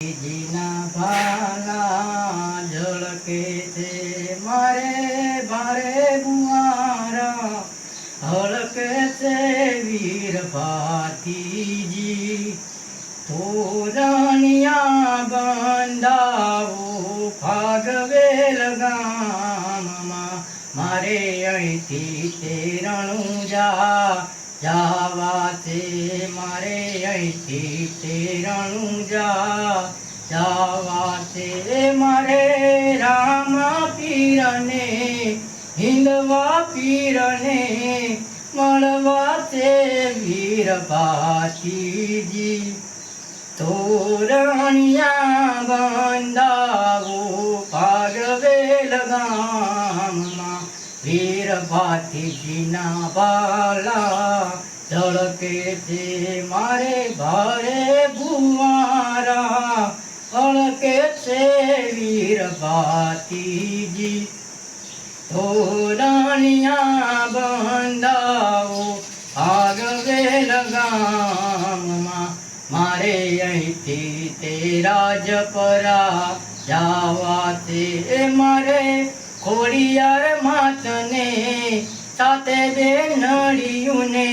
જીના ભાલા ઝળકે છે. મારે ભારે બુઆરા હળકે છે વીર ભાતીજી. તોરણિયા બંધાવો ફાગવે ગામમાં મારે અહીંથી તેરણું જા, જાવા છે અહીંથી પ્રેરણું જા જાવા તે મારે રામ પીરને, હિંદવા પીરને મળવા તે વીર ભાતીજી. તોરણિયા બંધાવો ભાગવેલ ગામમાં, વીર ભાતીજીના બાલા ઝળકે છે મારે ભારે ભુવારા અળકે છે વીર ભાતીજી. તોરણિયા બંધાઓ આગવે ગામમાં મારે અહીંથી તે રાજ પરા જાવા તે મારે ખોડિયાર માતને, સાથે બે નળિયુંને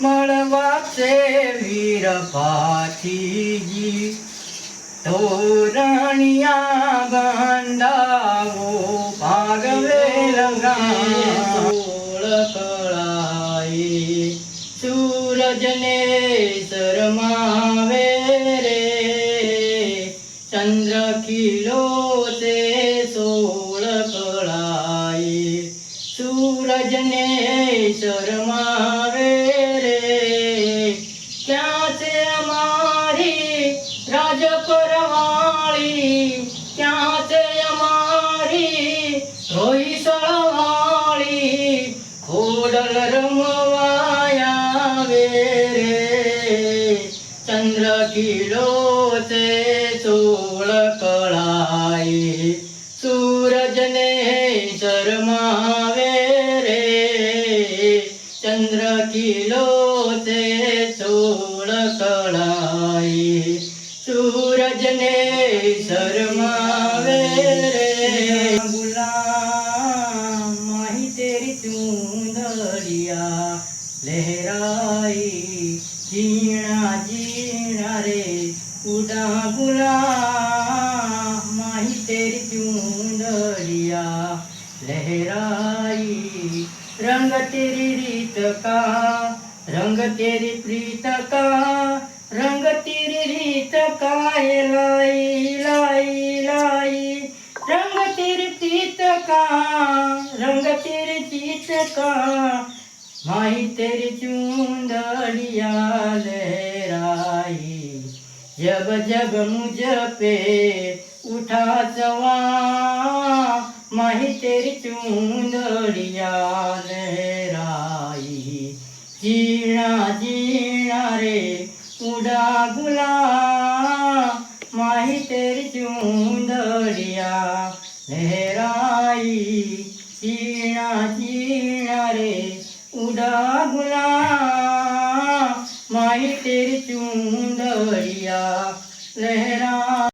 મળવા છે વીર પાથીજી તોરણિયા ગંડાવો ભાગવે ગાળ કળાએ સૂરજને શરમાવે રે. ચંદ્ર કિલો તે સોળ કળાઈ સૂરજને શરમાવે રે ક્યાં છે અમારી રાજ પરવાળી ક્યાં છે અમારી રોઈ સળવાળી, ખોડલ રમવાયા રે. ચંદ્ર કિલો તે સોળ કળાઈ સૂરજને શરમાવે રે. ચંદ્ર કિલો તે સોળ કળાએ સૂરજને શરમાવે રે. ગુલામ, માહી તેરી ચૂંદડિયા લહેરાઈ જીણા જીણા રે. ઉડા ગુલામ, માહી તેરી ચૂંદડિયા લહેરાઈ. રંગ તેરી રીત કા રંગ તેરી પ્રીત કા રંગ તીરી રીત કાય લઈ લઈ લઈ રંગ તીર પ્રીત કા, રંગ તીર ચીત કા. માહી તેરી ચૂંદડિયા લહેરાઈ. જબ જબ મુજ પે ઉઠા જવા. માહી તેરી ચૂંદડિયા લહેરાઈ. જીણા જીણા રે ચૂડા ગુલા માહી તેરી ચૂંદરિયા લહેરાઈ, ચીણા ચીણા રે, ઉડા ગુલા માહી તેરી ચૂંદરિયા લહેરા